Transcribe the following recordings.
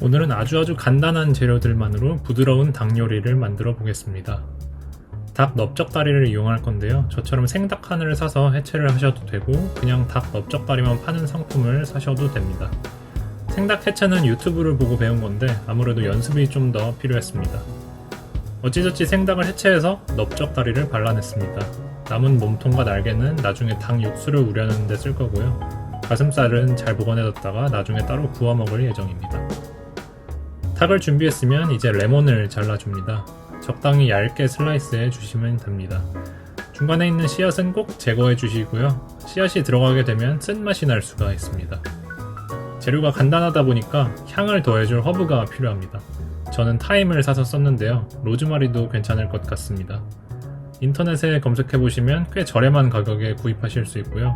오늘은 아주 아주 간단한 재료들만으로 부드러운 닭 요리를 만들어 보겠습니다. 닭 넓적다리를 이용할 건데요. 저처럼 생닭 하나를 사서 해체를 하셔도 되고 그냥 닭 넓적다리만 파는 상품을 사셔도 됩니다. 생닭 해체는 유튜브를 보고 배운 건데 아무래도 연습이 좀 더 필요했습니다. 어찌저찌 생닭을 해체해서 넓적다리를 발라냈습니다. 남은 몸통과 날개는 나중에 닭 육수를 우려내는 데 쓸 거고요. 가슴살은 잘 보관해뒀다가 나중에 따로 구워 먹을 예정입니다. 닭을 준비했으면 이제 레몬을 잘라줍니다. 적당히 얇게 슬라이스해 주시면 됩니다. 중간에 있는 씨앗은 꼭 제거해 주시고요. 씨앗이 들어가게 되면 쓴맛이 날 수가 있습니다. 재료가 간단하다 보니까 향을 더해줄 허브가 필요합니다. 저는 타임을 사서 썼는데요. 로즈마리도 괜찮을 것 같습니다. 인터넷에 검색해 보시면 꽤 저렴한 가격에 구입하실 수 있고요.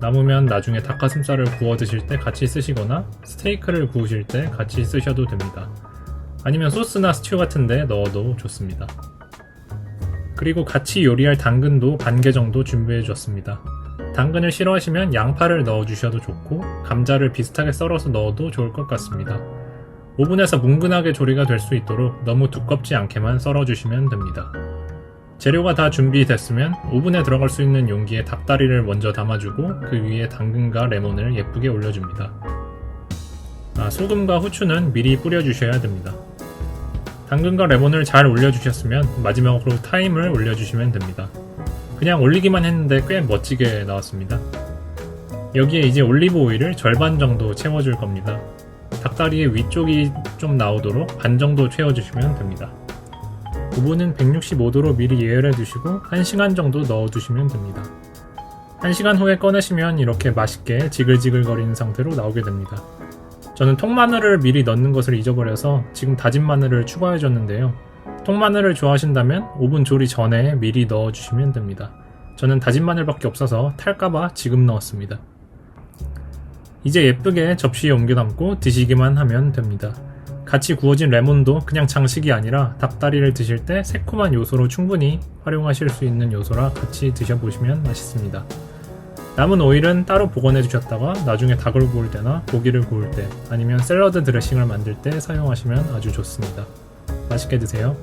남으면 나중에 닭가슴살을 구워 드실 때 같이 쓰시거나 스테이크를 구우실 때 같이 쓰셔도 됩니다. 아니면 소스나 스튜 같은데 넣어도 좋습니다. 그리고 같이 요리할 당근도 반 개 정도 준비해 주었습니다. 당근을 싫어하시면 양파를 넣어 주셔도 좋고 감자를 비슷하게 썰어서 넣어도 좋을 것 같습니다. 오븐에서 뭉근하게 조리가 될 수 있도록 너무 두껍지 않게만 썰어 주시면 됩니다. 재료가 다 준비됐으면 오븐에 들어갈 수 있는 용기에 닭다리를 먼저 담아주고 그 위에 당근과 레몬을 예쁘게 올려줍니다. 아, 소금과 후추는 미리 뿌려주셔야 됩니다. 당근과 레몬을 잘 올려주셨으면 마지막으로 타임을 올려주시면 됩니다. 그냥 올리기만 했는데 꽤 멋지게 나왔습니다. 여기에 이제 올리브 오일을 절반 정도 채워줄 겁니다. 닭다리의 위쪽이 좀 나오도록 반 정도 채워주시면 됩니다. 오븐은 165도로 미리 예열해 두시고 1시간 정도 넣어 두시면 됩니다. 1시간 후에 꺼내시면 이렇게 맛있게 지글지글 거리는 상태로 나오게 됩니다. 저는 통마늘을 미리 넣는 것을 잊어버려서 지금 다진 마늘을 추가해 줬는데요. 통마늘을 좋아하신다면 오븐 조리 전에 미리 넣어 주시면 됩니다. 저는 다진 마늘밖에 없어서 탈까봐 지금 넣었습니다. 이제 예쁘게 접시에 옮겨 담고 드시기만 하면 됩니다. 같이 구워진 레몬도 그냥 장식이 아니라 닭다리를 드실 때 새콤한 요소로 충분히 활용하실 수 있는 요소라 같이 드셔보시면 맛있습니다. 남은 오일은 따로 보관해 주셨다가 나중에 닭을 구울 때나 고기를 구울 때 아니면 샐러드 드레싱을 만들 때 사용하시면 아주 좋습니다. 맛있게 드세요.